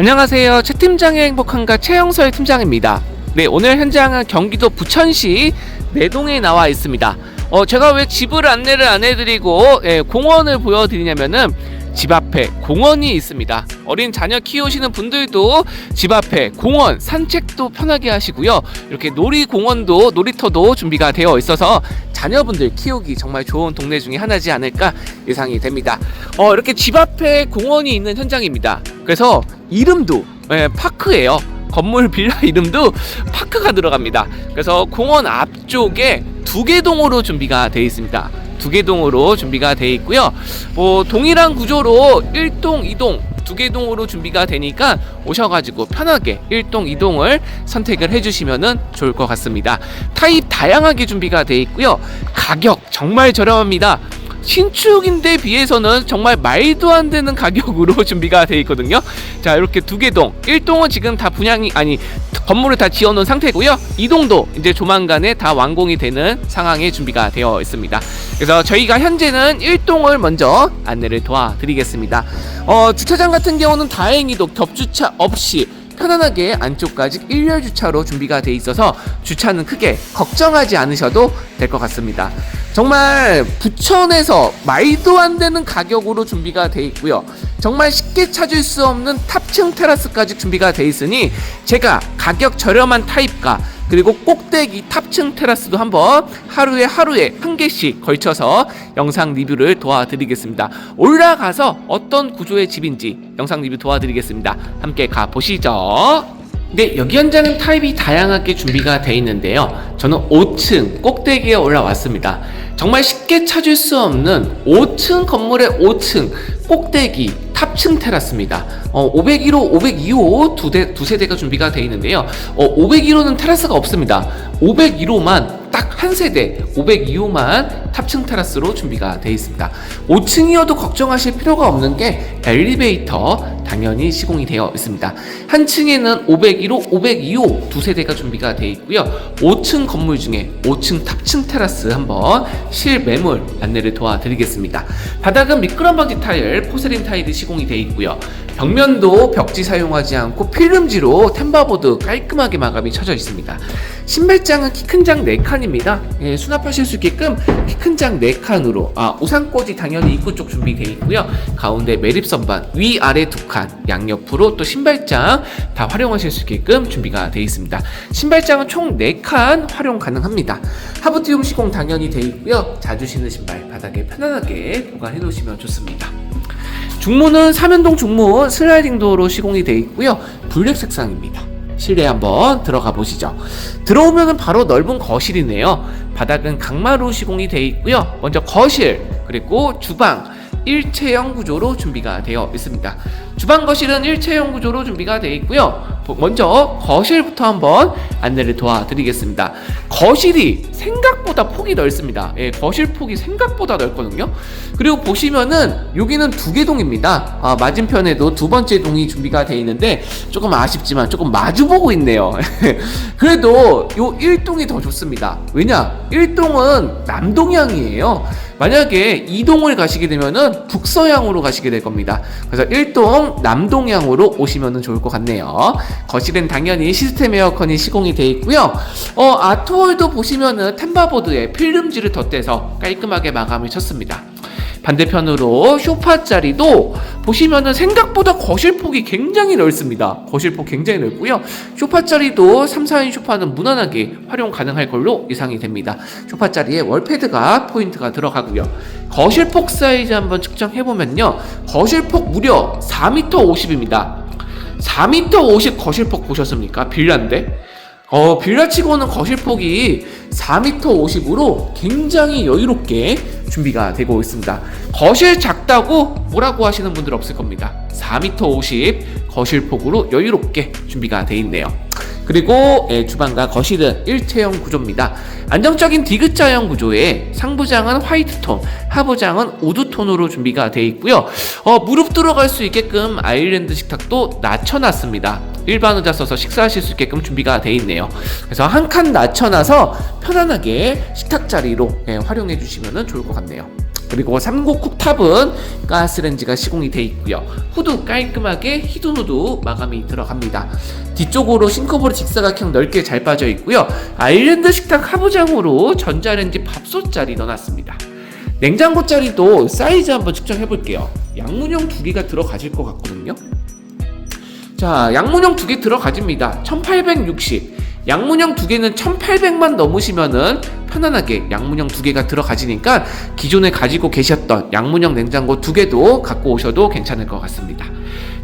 안녕하세요. 최 팀장의 행복한가 최영서의 팀장입니다. 네, 오늘 현장은 경기도 부천시 내동에 나와 있습니다. 어, 제가 왜 집을 안내를 안 해드리고 예, 공원을 보여드리냐면은 집 앞에 공원이 있습니다. 어린 자녀 키우시는 분들도 집 앞에 공원 산책도 편하게 하시고요. 이렇게 놀이 공원도 놀이터도 준비가 되어 있어서 자녀분들 키우기 정말 좋은 동네 중에 하나지 않을까 예상이 됩니다. 어, 이렇게 집 앞에 공원이 있는 현장입니다. 그래서 이름도 예, 파크예요. 건물 빌라 이름도 파크가 들어갑니다. 그래서 공원 앞쪽에 두개 동으로 준비가 되어 있습니다. 두개 동으로 준비가 되어 있고요. 뭐 동일한 구조로 1동, 2동 두개 동으로 준비가 되니까 오셔가지고 편하게 1동, 2동을 선택을 해주시면 좋을 것 같습니다. 타입 다양하게 준비가 되어 있고요. 가격 정말 저렴합니다. 신축인데 비해서는 정말 말도 안 되는 가격으로 준비가 되어 있거든요. 자, 이렇게 두 개 동. 1동은 지금 다 분양이 아니 건물을 다 지어 놓은 상태고요. 2동도 이제 조만간에 다 완공이 되는 상황에 준비가 되어 있습니다. 그래서 저희가 현재는 1동을 먼저 안내를 도와드리겠습니다. 어, 주차장 같은 경우는 다행히도 겹주차 없이 편안하게 안쪽까지 일렬 주차로 준비가 돼 있어서 주차는 크게 걱정하지 않으셔도 될 것 같습니다. 정말 부천에서 말도 안 되는 가격으로 준비가 돼 있고요. 정말 쉽게 찾을 수 없는 탑층 테라스까지 준비가 돼 있으니 제가 가격 저렴한 타입과 그리고 꼭대기 탑층 테라스도 한번 하루에 하루에 한 개씩 걸쳐서 영상 리뷰를 도와드리겠습니다. 올라가서 어떤 구조의 집인지 영상 리뷰 도와드리겠습니다. 함께 가 보시죠. 네, 여기 현장은 타입이 다양하게 준비가 되어 있는데요. 저는 5층 꼭대기에 올라왔습니다. 정말 쉽게 찾을 수 없는 5층 건물의 5층 꼭대기 탑층 테라스입니다. 어, 501호, 502호 두, 대, 두 세대가 준비가 되어 있는데요. 어, 501호는 테라스가 없습니다. 501호만 딱 한 세대, 502호만 탑층 테라스로 준비가 되어 있습니다. 5층이어도 걱정하실 필요가 없는 게 엘리베이터 당연히 시공이 되어 있습니다. 한 층에는 501호, 502호 두 세대가 준비가 되어 있고요. 5층 건물 중에 5층 탑층 테라스 한번 실매물 안내를 도와드리겠습니다. 바닥은 미끄럼 방지 타일, 포세린 타일이 시공이 되어 있고요. 벽면도 벽지 사용하지 않고 필름지로 템바보드 깔끔하게 마감이 쳐져 있습니다. 신발장은 키 큰 장 4칸입니다. 예, 수납하실 수 있게끔 키 큰 장 4칸으로 아, 우산꽂이 당연히 입구 쪽 준비되어 있고요. 가운데 매립 선반 위 아래 두 칸, 양옆으로 또 신발장 다 활용하실 수 있게끔 준비가 되어 있습니다. 신발장은 총 4칸 활용 가능합니다. 하부티움 시공 당연히 되어 있고요. 자주 신는 신발 바닥에 편안하게 보관해 놓으시면 좋습니다. 중문은 삼연동 중문 슬라이딩 도어로 시공이 되어 있고요. 블랙 색상입니다. 실내 한번 들어가 보시죠. 들어오면 바로 넓은 거실이네요. 바닥은 강마루 시공이 되어 있고요. 먼저 거실 그리고 주방 일체형 구조로 준비가 되어 있습니다. 주방 거실은 일체형 구조로 준비가 되어 있고요. 먼저 거실부터 한번 안내를 도와드리겠습니다. 거실이 생각보다 폭이 넓습니다. 예, 거실 폭이 생각보다 넓거든요. 그리고 보시면은 여기는 두 개 동입니다. 아, 맞은편에도 두 번째 동이 준비가 되어 있는데 조금 아쉽지만 조금 마주 보고 있네요. 그래도 요 1동이 더 좋습니다. 왜냐? 1동은 남동향이에요. 만약에 2동을 가시게 되면은 북서향으로 가시게 될 겁니다. 그래서 1동 남동향으로 오시면 좋을 것 같네요. 거실은 당연히 시스템 에어컨이 시공이 되어 있고요. 어, 아트월도 보시면은 템바보드에 필름지를 덧대서 깔끔하게 마감을 쳤습니다. 반대편으로 쇼파 자리도 보시면은 생각보다 거실 폭이 굉장히 넓습니다. 거실 폭 굉장히 넓고요. 쇼파 자리도 3, 4인 쇼파는 무난하게 활용 가능할 걸로 예상이 됩니다. 쇼파 자리에 월패드가 포인트가 들어가고요. 거실 폭 사이즈 한번 측정해 보면요. 거실 폭 무려 4m 50입니다. 4m 50 거실 폭 보셨습니까? 빌라인데? 어, 빌라치고는 거실폭이 4m 50으로 굉장히 여유롭게 준비가 되고 있습니다. 거실 작다고 뭐라고 하시는 분들 없을 겁니다. 4m 50 거실폭으로 여유롭게 준비가 돼 있네요. 그리고 예, 주방과 거실은 일체형 구조입니다. 안정적인 디귿자형 구조에 상부장은 화이트톤, 하부장은 우드톤으로 준비가 되어 있고요. 어, 무릎 들어갈 수 있게끔 아일랜드 식탁도 낮춰놨습니다. 일반 의자 써서 식사하실 수 있게끔 준비가 되어 있네요. 그래서 한 칸 낮춰놔서 편안하게 식탁 자리로 예, 활용해 주시면 좋을 것 같네요. 그리고 3구 쿡탑은 가스렌지가 시공이 돼 있고요. 후드 깔끔하게 히든 후드 마감이 들어갑니다. 뒤쪽으로 싱크볼이 직사각형 넓게 잘 빠져 있고요. 아일랜드 식탁 하부장으로 전자레인지 밥솥 자리 넣어놨습니다. 냉장고 자리도 사이즈 한번 측정해 볼게요. 양문형 두 개가 들어가질 것 같거든요. 자, 양문형 두 개 들어가집니다. 1860. 양문형 두 개는 1800만 넘으시면은 편안하게 양문형 두 개가 들어가지니까 기존에 가지고 계셨던 양문형 냉장고 두 개도 갖고 오셔도 괜찮을 것 같습니다.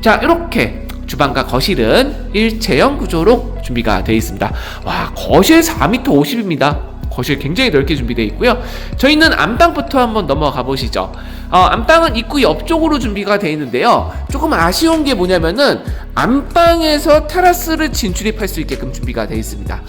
자, 이렇게 주방과 거실은 일체형 구조로 준비가 되어 있습니다. 와, 거실 4m 50입니다. 거실 굉장히 넓게 준비되어 있고요. 저희는 안방부터 한번 넘어가 보시죠. 어, 안방은 입구 옆쪽으로 준비가 되어 있는데요. 조금 아쉬운 게 뭐냐면은 안방에서 테라스를 진출입할 수 있게끔 준비가 되어 있습니다.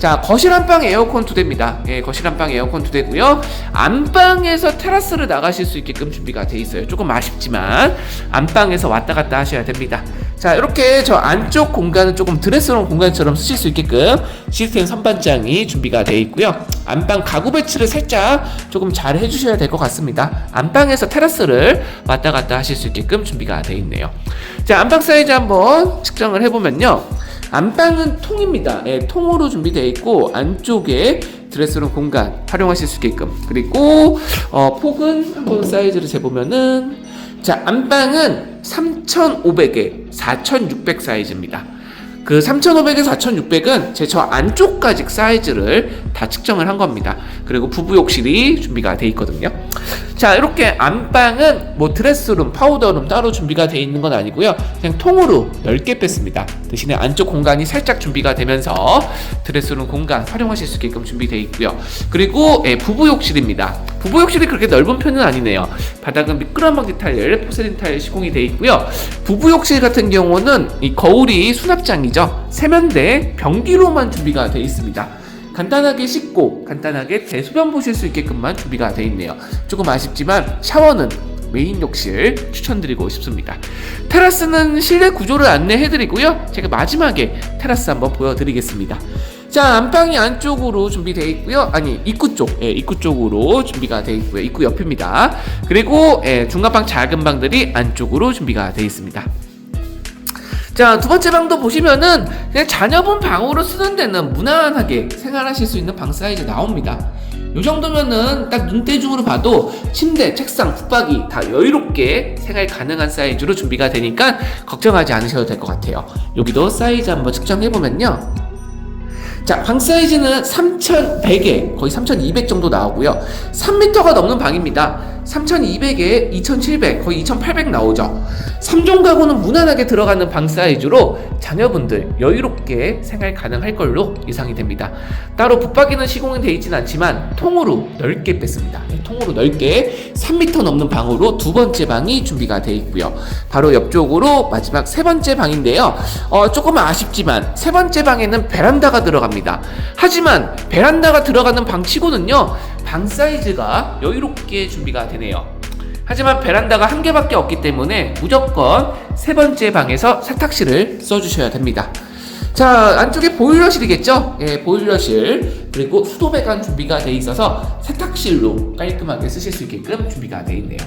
자, 거실 안방 에어컨 두 대입니다. 예, 거실 안방 에어컨 두 대고요. 안방에서 테라스를 나가실 수 있게끔 준비가 돼 있어요. 조금 아쉽지만 안방에서 왔다 갔다 하셔야 됩니다. 자, 이렇게 저 안쪽 공간은 조금 드레스룸 공간처럼 쓰실 수 있게끔 시스템 선반장이 준비가 되어 있고요. 안방 가구 배치를 살짝 조금 잘 해주셔야 될 것 같습니다. 안방에서 테라스를 왔다 갔다 하실 수 있게끔 준비가 되어 있네요. 자, 안방 사이즈 한번 측정을 해보면요. 안방은 통입니다. 예, 통으로 준비되어 있고 안쪽에 드레스룸 공간 활용하실 수 있게끔 그리고 어, 폭은 한번 사이즈를 재보면은 자 안방은 3,500에 4,600 사이즈입니다. 그 3,500에 4,600은 제 저 안쪽까지 사이즈를 다 측정을 한 겁니다. 그리고 부부 욕실이 준비가 돼 있거든요. 자, 이렇게 안방은 뭐 드레스룸, 파우더룸 따로 준비가 돼 있는 건 아니고요. 그냥 통으로 넓게 뺐습니다. 대신에 안쪽 공간이 살짝 준비가 되면서 드레스룸 공간 활용하실 수 있게끔 준비되어 있고요. 그리고 예, 부부 욕실입니다. 부부 욕실이 그렇게 넓은 편은 아니네요. 바닥은 미끄럼방지 타일, 포세린 타일 시공이 되어 있고요. 부부 욕실 같은 경우는 이 거울이 수납장이죠. 세면대, 변기로만 준비가 되어 있습니다. 간단하게 씻고 간단하게 대소변 보실 수 있게끔만 준비가 되어 있네요. 조금 아쉽지만 샤워는 메인 욕실 추천드리고 싶습니다. 테라스는 실내 구조를 안내해드리고요. 제가 마지막에 테라스 한번 보여드리겠습니다. 자 안방이 안쪽으로 준비되어 있고요. 아니 입구 쪽, 예, 입구 쪽으로 준비가 되어 있고요. 입구 옆입니다. 그리고 예, 중간방 작은 방들이 안쪽으로 준비가 되어 있습니다. 자, 두 번째 방도 보시면은 그냥 자녀분 방으로 쓰는 데는 무난하게 생활하실 수 있는 방 사이즈 나옵니다. 이 정도면은 딱 눈대중으로 봐도 침대, 책상, 붙박이 다 여유롭게 생활 가능한 사이즈로 준비가 되니까 걱정하지 않으셔도 될 것 같아요. 여기도 사이즈 한번 측정해보면요. 자, 방 사이즈는 3,100에 거의 3,200 정도 나오고요. 3m가 넘는 방입니다. 3,200에 2,700, 거의 2,800 나오죠. 3종 가구는 무난하게 들어가는 방 사이즈로 자녀분들 여유롭게 생활 가능할 걸로 예상이 됩니다. 따로 붙박이는 시공이 되어 있지는 않지만 통으로 넓게 뺐습니다. 네, 통으로 넓게 3m 넘는 방으로 두 번째 방이 준비가 되어 있고요. 바로 옆쪽으로 마지막 세 번째 방인데요. 어, 조금 아쉽지만 세 번째 방에는 베란다가 들어갑니다. 하지만 베란다가 들어가는 방 치고는요. 방 사이즈가 여유롭게 준비가 되네요. 하지만 베란다가 한 개밖에 없기 때문에 무조건 세 번째 방에서 세탁실을 써주셔야 됩니다. 자, 안쪽에 보일러실이겠죠? 예, 보일러실. 그리고 수도 배관 준비가 돼 있어서 세탁실로 깔끔하게 쓰실 수 있게끔 준비가 돼 있네요.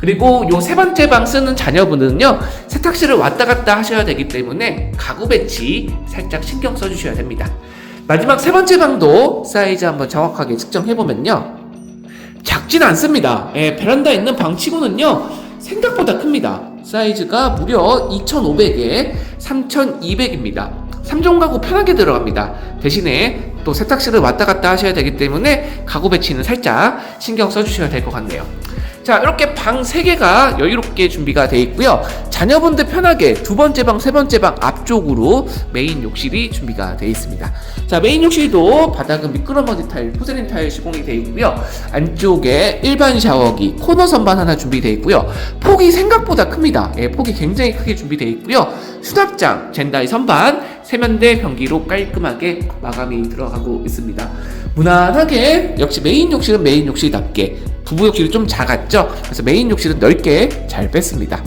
그리고 요 세 번째 방 쓰는 자녀분들은요, 세탁실을 왔다 갔다 하셔야 되기 때문에 가구 배치 살짝 신경 써주셔야 됩니다. 마지막 세 번째 방도 사이즈 한번 정확하게 측정해보면요. 작진 않습니다. 예, 베란다 있는 방치고는요 생각보다 큽니다. 사이즈가 무려 2,500에 3,200입니다. 3종 가구 편하게 들어갑니다. 대신에 또 세탁실을 왔다 갔다 하셔야 되기 때문에 가구 배치는 살짝 신경 써주셔야 될 것 같네요. 자, 이렇게 방 3개가 여유롭게 준비가 되어 있고요. 자녀분들 편하게 두 번째 방, 세 번째 방 앞쪽으로 메인 욕실이 준비가 되어 있습니다. 자, 메인 욕실도 바닥은 미끄럼어디 타일, 포세린 타일 시공이 되어 있고요. 안쪽에 일반 샤워기, 코너 선반 하나 준비되어 있고요. 폭이 생각보다 큽니다. 예, 폭이 굉장히 크게 준비되어 있고요. 수납장, 젠다이 선반, 세면대 변기로 깔끔하게 마감이 들어가고 있습니다. 무난하게 역시 메인 욕실은 메인 욕실답게 부부 욕실이 좀 작았죠. 그래서 메인 욕실은 넓게 잘 뺐습니다.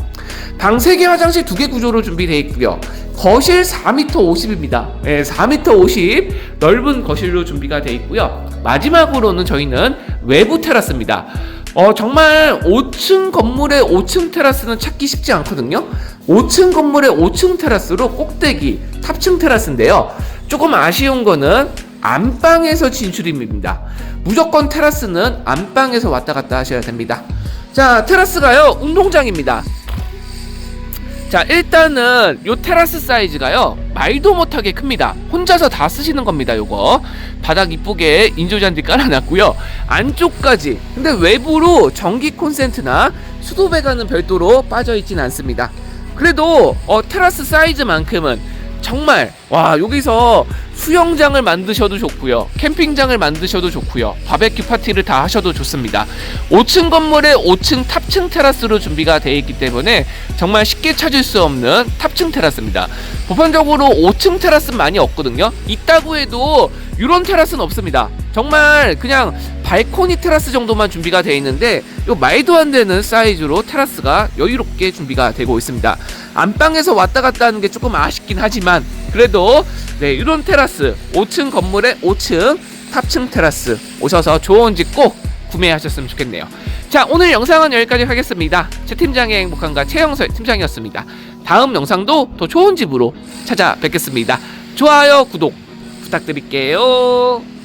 방 3개 화장실 2개 구조로 준비되어 있고요. 거실 4m 50입니다. 네, 4m 50 넓은 거실로 준비가 되어 있고요. 마지막으로는 저희는 외부 테라스입니다. 어, 정말 5층 건물의 5층 테라스는 찾기 쉽지 않거든요. 5층 건물의 5층 테라스로 꼭대기 탑층 테라스인데요. 조금 아쉬운 거는 안방에서 진출입니다. 무조건 테라스는 안방에서 왔다 갔다 하셔야 됩니다. 자, 테라스가요, 운동장입니다. 자, 일단은 요 테라스 사이즈가요, 말도 못하게 큽니다. 혼자서 다 쓰시는 겁니다, 요거. 바닥 이쁘게 인조잔디 깔아놨고요. 안쪽까지. 근데 외부로 전기 콘센트나 수도 배관은 별도로 빠져있진 않습니다. 그래도 어, 테라스 사이즈만큼은 정말 와 여기서 수영장을 만드셔도 좋고요. 캠핑장을 만드셔도 좋고요. 바베큐 파티를 다 하셔도 좋습니다. 5층 건물에 5층 탑층 테라스로 준비가 되어 있기 때문에 정말 쉽게 찾을 수 없는 탑층 테라스입니다. 보편적으로 5층 테라스는 많이 없거든요. 있다고 해도 이런 테라스는 없습니다. 정말 그냥 발코니 테라스 정도만 준비가 되어 있는데 요 말도 안 되는 사이즈로 테라스가 여유롭게 준비가 되고 있습니다. 안방에서 왔다 갔다 하는 게 조금 아쉽긴 하지만 그래도 네 이런 테라스 5층 건물의 5층 탑층 테라스 오셔서 좋은 집 꼭 구매하셨으면 좋겠네요. 자 오늘 영상은 여기까지 하겠습니다. 최 팀장의 행복한가 최영설 팀장이었습니다. 다음 영상도 더 좋은 집으로 찾아뵙겠습니다. 좋아요 구독 부탁드릴게요.